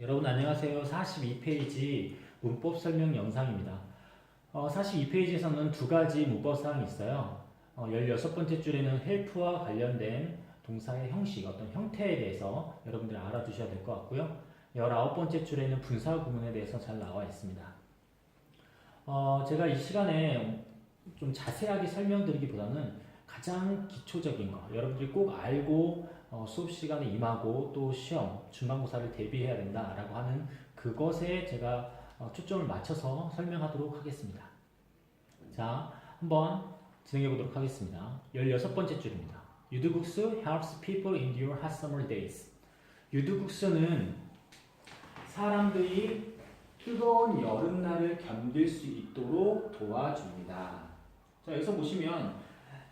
여러분 안녕하세요. 42페이지 문법 설명 영상입니다. 어, 42페이지에서는 두 가지 문법 사항이 있어요. 어, 16번째 줄에는 help와 관련된 동사의 형식, 어떤 형태에 대해서 여러분들이 알아두셔야 될 것 같고요. 19번째 줄에는 분사 구문에 대해서 잘 나와 있습니다. 어, 제가 이 시간에 좀 자세하게 설명드리기보다는 가장 기초적인 거, 여러분들이 꼭 알고 어, 수업 시간에 임하고 또 시험, 중간고사를 대비해야 된다라고 하는 그것에 제가 어, 초점을 맞춰서 설명하도록 하겠습니다. 자, 한번 진행해 보도록 하겠습니다. 16번째 줄입니다. 유두국수 helps people endure hot summer days. 유두국수는 사람들이 뜨거운 여름날을 견딜 수 있도록 도와줍니다. 자, 여기서 보시면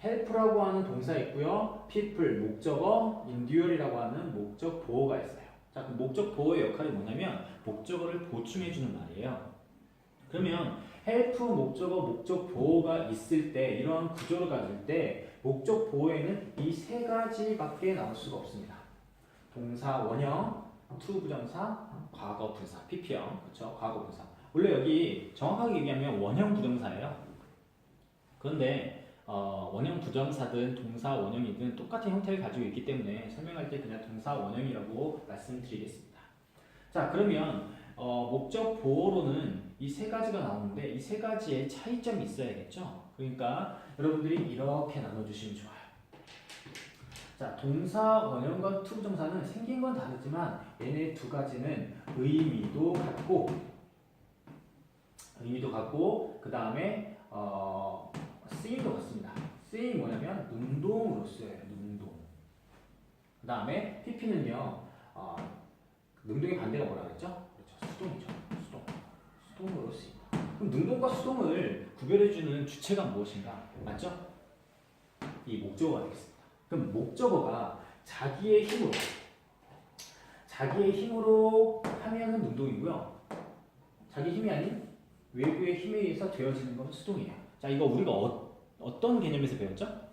help라고 하는 동사 있고요. people 목적어, endure이라고 하는 목적 보호가 있어요. 자, 그 목적 보호의 역할이 뭐냐면 목적어를 보충해 주는 말이에요. 그러면 help 목적어 목적 보호가 있을 때 이런 구조를 가질 때 목적 보호에는 이 세 가지밖에 나올 수가 없습니다. 동사 원형, to 부정사, 과거 분사, pp형, 그렇죠? 과거 분사. 원래 여기 정확하게 얘기하면 원형 부정사예요. 그런데 어, 원형 부정사든 동사 원형이든 똑같은 형태를 가지고 있기 때문에 설명할 때 그냥 동사 원형이라고 말씀드리겠습니다. 자, 그러면 어, 목적 보호로는 이 세 가지가 나오는데 이 세 가지의 차이점이 있어야겠죠. 그러니까 여러분들이 이렇게 나눠주시면 좋아요. 자, 동사 원형과 투 부정사는 생긴 건 다르지만 얘네 두 가지는 의미도 같고 의미도 같고 그 다음에 어, 쓰임도 같습니다. 쓰임이 뭐냐면 능동으로 쓰여요. 능동. 그 다음에 PP는요. 어, 능동의 반대가 뭐라 그랬죠? 그렇죠. 수동이죠. 수동. 수동으로 쓰인다. 그럼 능동과 수동을 구별해주는 주체가 무엇인가? 맞죠? 이 목적어가 되겠습니다. 그럼 목적어가 자기의 힘으로 자기의 힘으로 하면은 능동이고요. 자기 힘이 아닌 외부의 힘에 의해서 되어지는 것은 수동이에요. 자, 이거 우리가 어, 어떤 개념에서 배웠죠?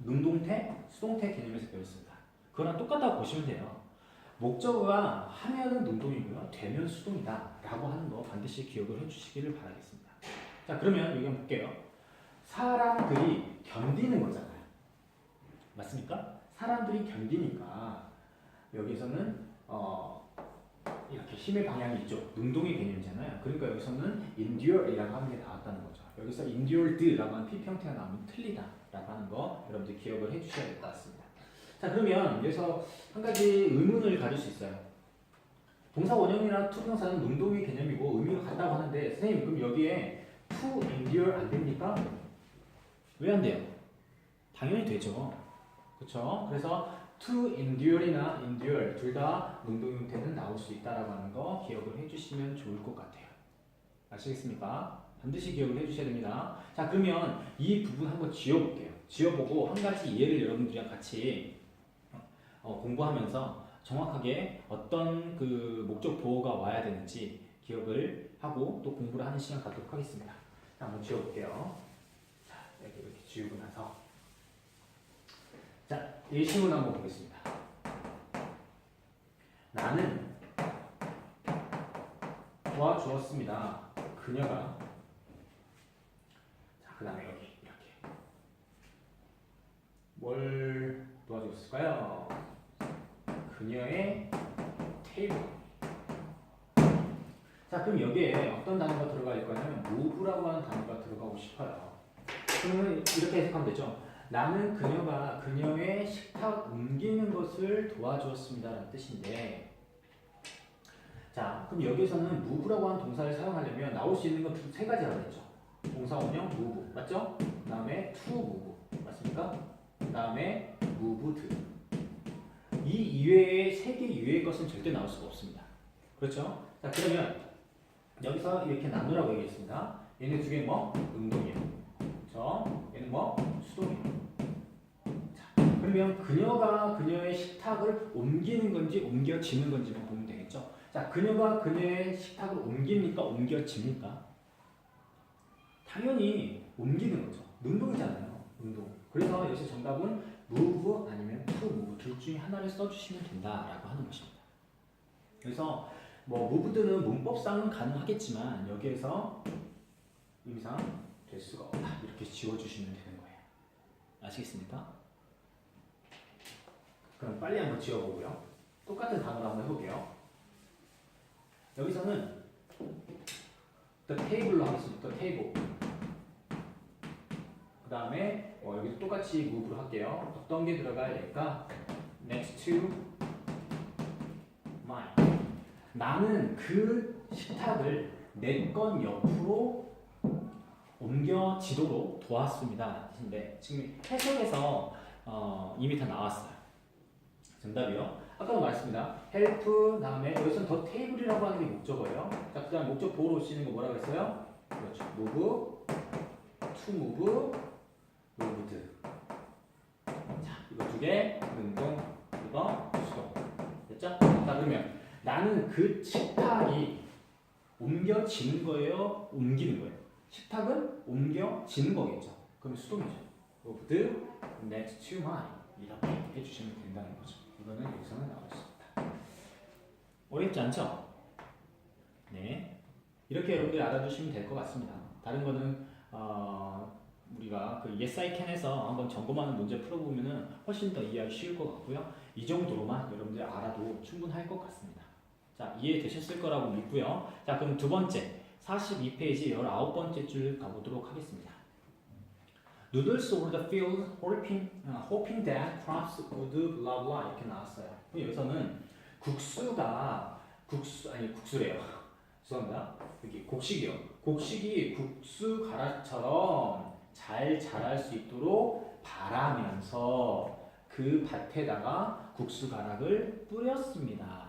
능동태, 수동태 개념에서 배웠습니다. 그거랑 똑같다고 보시면 돼요. 목적어가 하면은 능동이고요. 되면 수동이다. 라고 하는 거 반드시 기억을 해주시기를 바라겠습니다. 자, 그러면 여기 한번 볼게요. 사람들이 견디는 거잖아요. 맞습니까? 사람들이 견디니까 여기서는 어, 이렇게 힘의 방향이 있죠. 능동의 개념이잖아요. 그러니까 여기서는 endure이라고 하는 게 나왔다는 거죠. 여기서 endured라고 하는 PP 형태가 나오면 틀리다라고 하는 거 여러분들 기억을 해주셔야 될 것 같습니다. 자 그러면 여기서 한 가지 의문을 가질 수 있어요. 동사 원형이나 투동사는 능동의 개념이고 의미가 같다고 하는데 선생님 그럼 여기에 to endure 안 됩니까? 왜 안 돼요? 당연히 되죠. 그렇죠? 그래서 to endure이나 endure 둘 다 능동 형태는 나올 수 있다라고 하는 거 기억을 해주시면 좋을 것 같아요. 아시겠습니까? 반드시 기억을 해주셔야 됩니다. 자 그러면 이 부분 한번 지워볼게요. 지워보고 한 가지 예를 여러분들이랑 같이 어, 공부하면서 정확하게 어떤 그 목적 보호가 와야 되는지 기억을 하고 또 공부를 하는 시간 갖도록 하겠습니다. 자, 한번 지워볼게요. 자, 이렇게 이렇게 지우고 나서 자, 예시문 한번 보겠습니다. 나는 도와주었습니다. 그녀가 자, 그 다음에 여기 이렇게 뭘 도와줬을까요? 그녀의 테이블. 자, 그럼 여기에 어떤 단어가 들어갈 거냐면 move라고 하는 단어가 들어가고 싶어요. 그러면 이렇게 해석하면 되죠. 나는 그녀가 그녀의 식탁 옮기는 것을 도와주었습니다 라는 뜻인데 자, 그럼 여기서는 move라고 하는 동사를 사용하려면 나올 수 있는 건 세 가지라고 했죠. 동사 원형 move 맞죠? 그 다음에 to move 맞습니까? 그 다음에 moved 이 이외의 세 개 이외의 것은 절대 나올 수가 없습니다. 그렇죠? 자 그러면 여기서 이렇게 나누라고 얘기했습니다. 얘네 두 개 뭐? 운동이에요. 그렇죠? 얘는 뭐? 수동이에요. 자 그러면 그녀가 그녀의 식탁을 옮기는 건지 옮겨지는 건지만 보면 되겠죠? 자 그녀가 그녀의 식탁을 옮깁니까? 옮겨집니까? 당연히 옮기는 거죠. 운동이잖아요. 운동. 그래서 여기서 정답은 move 아니면 to move 둘 중에 하나를 써주시면 된다라고 하는 것입니다. 그래서 뭐 무브드는 문법상은 가능하겠지만 여기에서 의미상 될 수가 없다. 이렇게 지워주시면 되는 거예요. 아시겠습니까? 그럼 빨리 한번 지워보고요. 똑같은 단어로 한번 해볼게요. 여기서는 the table로 하겠습니다. the table. 그 다음에 어, 여기도 똑같이 move로 할게요. 어떤 게 들어가야 될까? next to mine. 나는 그 식탁을 내 건 옆으로 옮겨지도록 도왔습니다. 근데 지금 해석에서 어, 이미 다 나왔어요. 정답이요. 아까도 말했습니다. help 다음에 여기서는 더 테이블이라고 하는 게 목적어예요. 자, 그 다음 목적 보러 오시는 거 뭐라고 했어요? 그렇죠. move, to move, moved. 자, 이거 두 개, 능동, 이거 수동. 됐죠? 자, 그러면 나는 그 식탁이 옮겨지는 거예요? 옮기는 거예요? 식탁은 옮겨지는 거겠죠. 그럼 수동이죠. moved next to mine 이렇게 해주시면 된다는 거죠. 이거는 여기서는 있다. 어렵지 않죠? 네. 이렇게 여러분들이 알아두시면 될 것 같습니다. 다른 거는 어, 우리가 그 yes I can에서 한번 점검하는 문제 풀어보면은 훨씬 더 이해하기 쉬울 것 같고요. 이 정도로만 여러분들 알아도 충분할 것 같습니다. 자, 이해되셨을 거라고 믿고요. 자, 그럼 두 번째 42페이지 19번째 줄 가보도록 하겠습니다. Noodles over the field, hoping, uh, hoping that crops would blah blah 이렇게 나왔어요. 여기서는 국수가 국수 아니 국수래요. 죄송합니다. 여기 곡식이요. 곡식이 국수 가락처럼 잘 자랄 수 있도록 바라면서 그 밭에다가 국수 가락을 뿌렸습니다.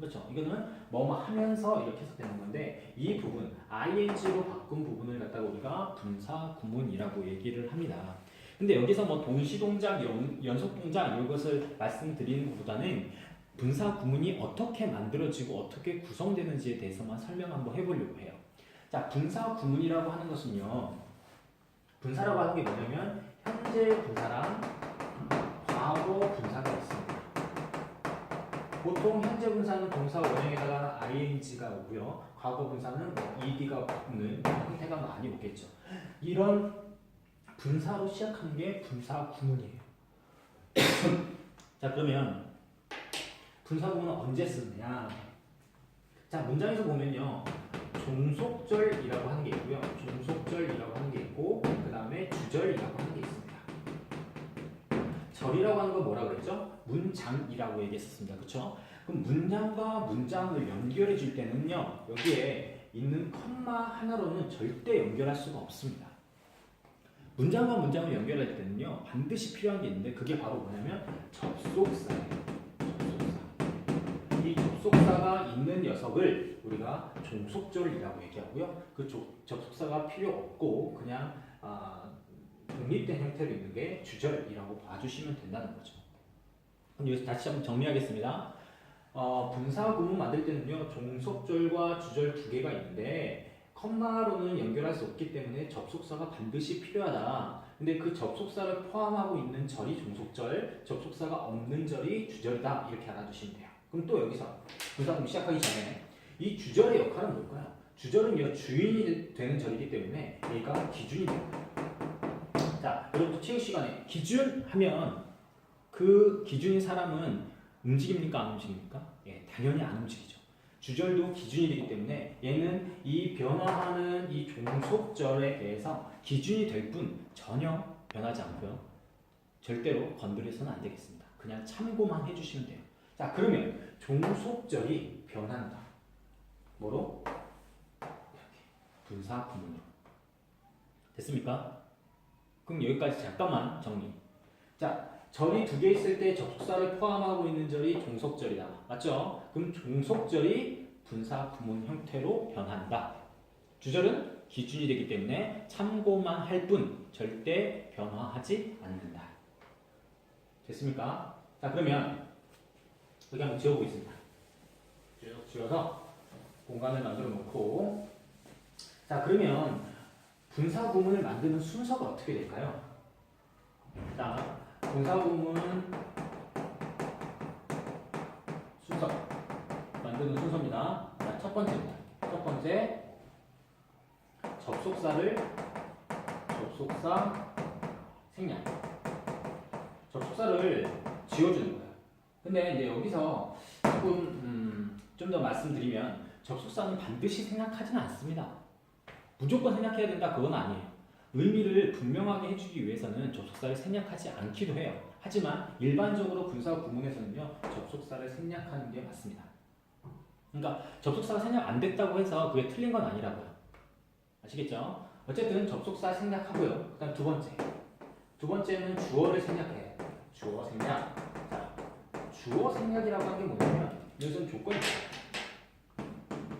그렇죠. 이거는 뭐뭐 하면서 이렇게 해석되는 건데 이 부분 ing로 바꾼 부분을 갖다가 우리가 분사 구문이라고 얘기를 합니다. 근데 여기서 뭐 동시 동작, 연, 연속 동작 이것을 말씀드리는 것보다는 분사 구문이 어떻게 만들어지고 어떻게 구성되는지에 대해서만 설명 한번 해보려고 해요. 자, 분사 구문이라고 하는 것은요. 분사라고 하는 게 뭐냐면 현재 분사랑 과거 분사가 있습니다. 보통 현재 분사는 동사 원형에다가 ing가 오고요. 과거 분사는 뭐 ed가 붙는 형태가 많이 오겠죠. 이런 분사로 시작하는 게 분사 구문이에요. 자 그러면 분사 구문은 언제 쓰느냐? 자 문장에서 보면요. 종속절이라고 하는 게 있고요. 종속절이라고 하는 게 있고 그 다음에 주절이라고 하는 게 있습니다. 절이라고 하는 건 뭐라 그랬죠? 문장이라고 얘기했었습니다. 그렇죠? 그럼 문장과 문장을 연결해 줄 때는요. 여기에 있는 컴마 하나로는 절대 연결할 수가 없습니다. 문장과 문장을 연결할 때는요. 반드시 필요한 게 있는데 그게 바로 뭐냐면 접속사예요. 접속사. 이 접속사가 있는 녀석을 우리가 종속절이라고 얘기하고요. 그 조- 접속사가 필요 없고 그냥 아, 독립된 형태로 있는 게 주절이라고 봐주시면 된다는 거죠. 그럼 여기서 다시 한번 정리하겠습니다. 어, 분사 구문 만들 때는요 종속절과 주절 두 개가 있는데 컴마로는 연결할 수 없기 때문에 접속사가 반드시 필요하다. 근데 그 접속사를 포함하고 있는 절이 종속절, 접속사가 없는 절이 주절이다. 이렇게 알아두시면 돼요. 그럼 또 여기서 분사 구문 시작하기 전에 이 주절의 역할은 뭘까요? 주절은요 주인이 되는 절이기 때문에 얘가 기준이. 자, 여 러분들 체육 시간에 기준 하면 그 기준인 사람은 움직입니까 안 움직입니까? 예, 당연히 안 움직이죠. 주절도 기준이 되기 때문에 얘는 이 변화하는 이 종속절에 대해서 기준이 될 뿐 전혀 변하지 않고요. 절대로 건드려서는 안 되겠습니다. 그냥 참고만 해주시면 돼요. 자, 그러면 종속절이 변한다. 뭐로? 분사 구문으로. 됐습니까? 그럼 여기까지 잠깐만 정리. 자, 절이 두 개 있을 때 접속사를 포함하고 있는 절이 종속절이다. 맞죠? 그럼 종속절이 분사 구문 형태로 변한다. 주절은 기준이 되기 때문에 참고만 할 뿐 절대 변화하지 않는다. 됐습니까? 자, 그러면 여기 한번 지워보겠습니다. 쭉 지워서 공간을 만들어 놓고 자, 그러면 분사 구문을 만드는 순서가 어떻게 될까요? 자, 분사 구문 순서 만드는 순서입니다. 자, 첫 번째입니다. 첫 번째 접속사를 접속사 생략. 접속사를 지워주는 거예요. 근데 이제 여기서 조금 음, 좀 더 말씀드리면 접속사는 반드시 생략하지는 않습니다. 무조건 생략해야 된다 그건 아니에요. 의미를 분명하게 해주기 위해서는 접속사를 생략하지 않기도 해요. 하지만 일반적으로 분사 구문에서는요 접속사를 생략하는 게 맞습니다. 그러니까 접속사가 생략 안 됐다고 해서 그게 틀린 건 아니라고요. 아시겠죠? 어쨌든 접속사 생략하고요. 그다음 두 번째. 두 번째는 주어를 생략해요. 주어 생략. 자, 주어 생략이라고 한 게 뭐냐면 이것은 조건이다.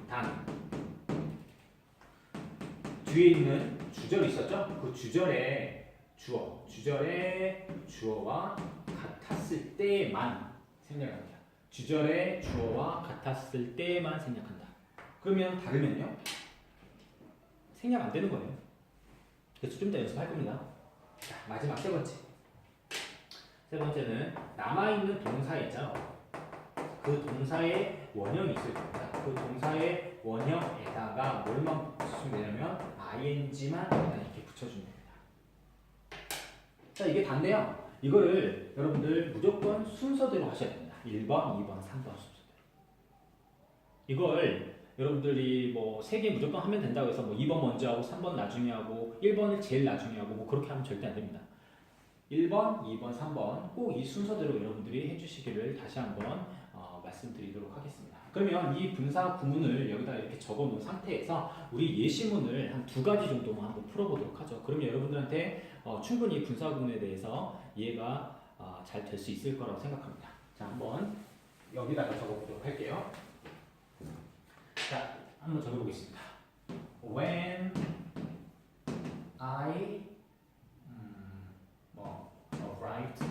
단 뒤에 있는 주절이 있었죠? 그 주절에 주어, 주절에 주어와 같았을 때만 생략합니다. 주절에 주어와 같았을 때만 생략한다. 그러면 다르면요? 생략 안 되는 거예요. 그래서 좀더 연습할 겁니다. 자, 마지막 세 번째. 세 번째는 남아있는 동사 있죠? 그 동사의 원형이 있을 겁니다. 그 동사의 원형에다가 뭘만 붙여주면 되냐면 ing만 이렇게 붙여주면 됩니다. 자, 이게 단데요. 이거를 여러분들 무조건 순서대로 하셔야 됩니다. 1번, 2번, 3번 순서대로. 이걸 여러분들이 뭐세개 무조건 하면 된다고 해서 뭐 2번 먼저 하고 3번 나중에 하고 1번을 제일 나중에 하고 뭐 그렇게 하면 절대 안 됩니다. 1번, 2번, 3번 꼭 이 순서대로 여러분들이 해주시기를 다시 한번 어, 말씀드리도록 하겠습니다. 그러면 이 분사 구문을 여기다 이렇게 적어 놓은 상태에서 우리 예시문을 한 두 가지 정도만 한번 풀어보도록 하죠. 그러면 여러분들한테 어, 충분히 분사 구문에 대해서 이해가 어, 잘될 수 있을 거라고 생각합니다. 자, 한번 여기다가 적어보도록 할게요. 자, 한번 적어보겠습니다. When I 음, 뭐 arrived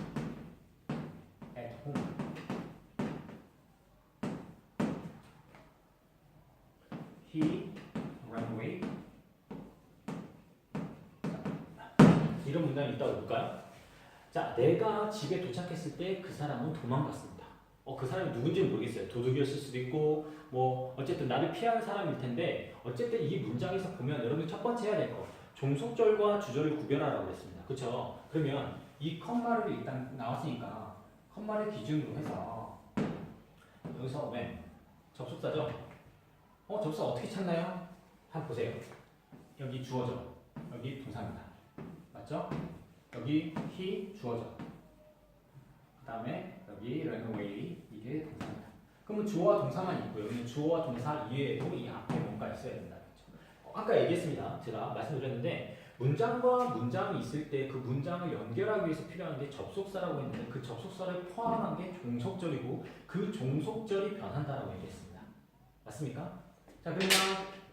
at home, away. 자, 이런 문장이 있다고 볼까요? 자, 내가 집에 도착했을 때 그 사람은 도망갔습니다. 어, 그 사람이 누군지는 모르겠어요. 도둑이었을 수도 있고, 뭐, 어쨌든 나를 피하는 사람일 텐데, 어쨌든 이 문장에서 보면 여러분들 첫 번째 해야 될 거, 종속절과 주절을 구별하라고 그랬습니다. 그쵸? 그러면 이 컴마를 일단 나왔으니까, 컴마를 기준으로 해서, 여기서 when, 접속사죠? 어, 접속사 어떻게 찾나요? 한번 보세요. 여기 주어죠. 여기 동사입니다. 맞죠? 여기 he 주어져. 그 다음에 여기 run away 이게 동사입니다. 그러면 주어와 동사만 있고 여기는 주어와 동사 이외에도 이 앞에 뭔가 있어야 된다. 그렇죠? 어, 아까 얘기했습니다. 제가 말씀드렸는데 문장과 문장이 있을 때 그 문장을 연결하기 위해서 필요한 게 접속사라고 했는데 그 접속사를 포함한 게 종속절이고 그 종속절이 변한다라고 얘기했습니다. 맞습니까? 자 그러면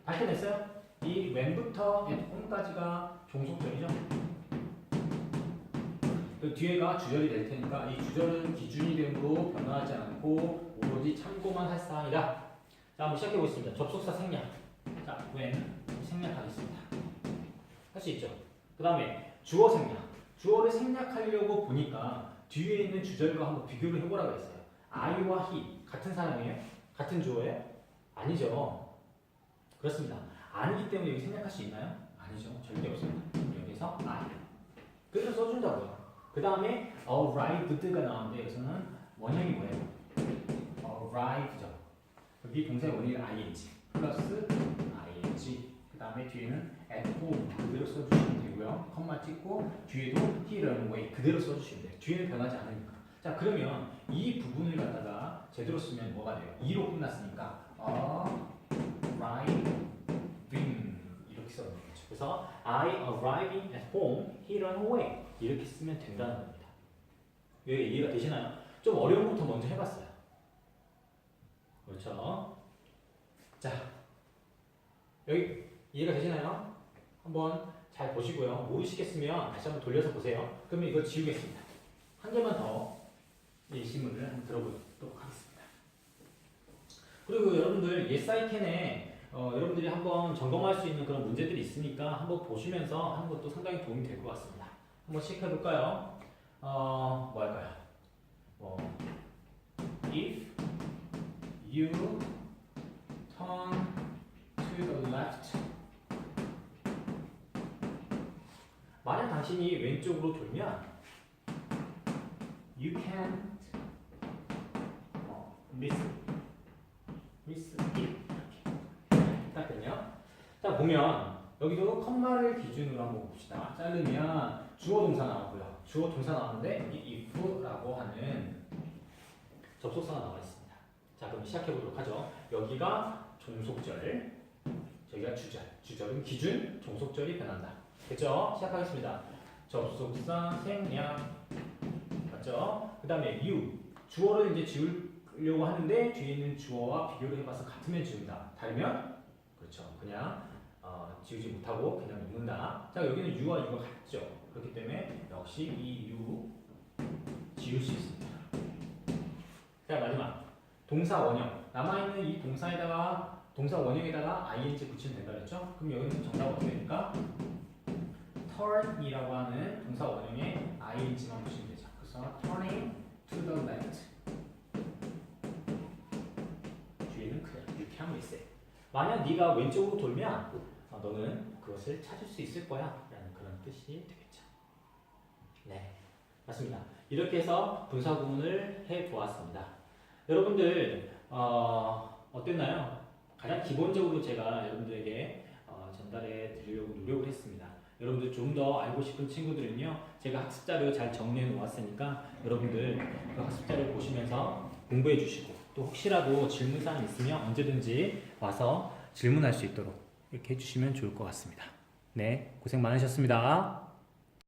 밝혀냈어요? 이 at home까지가 종속절이죠. 그 뒤에가 주절이 될 테니까 이 주절은 기준이 되므로 변화하지 않고 오로지 참고만 할 사항이다. 자, 한번 시작해 보겠습니다. 접속사 생략. 자, when 생략하겠습니다. 할 수 있죠. 그 다음에 주어 생략. 주어를 생략하려고 보니까 뒤에 있는 주절과 한번 비교를 해보라고 했어요. I와 he 같은 사람이에요? 같은 주어예요? 아니죠. 그렇습니다. 아니기 때문에 여기 생략할 수 있나요? 아니죠. 절대 없습니다. 여기서 I. 그래서 써준다고요. 그 다음에 arrived가 나오는데 여기서는 원형이 뭐예요? arrived죠. 여기 동사의 원인은 ing 플러스 ing. 그 다음에 뒤에는 at home 그대로 써주시면 되고요. 컴마 찍고 뒤에도 he ran away 그대로 써주시면 돼요. 뒤에는 변하지 않으니까. 자 그러면 이 부분을 갖다가 제대로 쓰면 뭐가 돼요? 2로 끝났으니까 arriving 이렇게 써는 거죠. 그래서 I arriving at home, he ran away 이렇게 쓰면 된다는 겁니다. 왜 이해가 되시나요? 좀 어려운 것부터 먼저 해봤어요. 그렇죠? 자, 여기 이해가 되시나요? 한번 잘 보시고요. 모르시겠으면 다시 한번 돌려서 보세요. 그러면 이거 지우겠습니다. 한 개만 더 예시문을 한번 들어보도록 하겠습니다. 그리고 여러분들 can에 어, 여러분들이 한번 점검할 수 있는 그런 문제들이 있으니까 한번 보시면서 하는 것도 상당히 도움이 될 것 같습니다. 한번 시작해 볼까요? 어, 뭐 할까요? 뭐 if you turn to the left. 만약 당신이 왼쪽으로 돌면 you can't 어, miss miss it 됐네요. 자 보면 여기도 컴마를 기준으로 한번 봅시다. 자르면 주어 동사 나왔고요. 주어 동사 나왔는데 이 if라고 하는 접속사가 나와 있습니다. 자 그럼 시작해 보도록 하죠. 여기가 종속절, 저기가 주절. 주절은 기준, 종속절이 변한다. 됐죠? 시작하겠습니다. 접속사 생략 맞죠? 그 다음에 you 주어를 이제 지우려고 하는데 뒤에 있는 주어와 비교를 해봐서 같으면 지운다. 다르면 그렇죠. 그냥 어, 지우지 못하고 그냥 놓는다. 자 여기는 you와 you가 같죠. 그렇기 때문에 역시 이 you 지울 수 있습니다. 자 마지막 동사 원형 남아있는 이 동사에다가 동사 원형에다가 ing 붙이면 된다 그랬죠? 그럼 여기는 정답 될까? turn이라고 하는 동사 원형에 ing만 붙이면 되죠. 그래서 turning to the left 뒤에는 그냥 can miss it. 만약 네가 왼쪽으로 돌면 어, 너는 그것을 찾을 수 있을 거야 라는 그런 뜻이 되겠죠. 네, 맞습니다. 이렇게 해서 분사 구문을 해 보았습니다. 여러분들 어, 어땠나요? 가장 기본적으로 제가 여러분들에게 어, 전달해 드리려고 노력을 했습니다. 여러분들 좀 더 알고 싶은 친구들은요, 제가 학습 자료 잘 정리해 놓았으니까 여러분들 그 학습 자료 보시면서 공부해 주시고 또 혹시라도 질문 사항 있으면 언제든지 와서 질문할 수 있도록 이렇게 해주시면 좋을 것 같습니다. 네, 고생 많으셨습니다.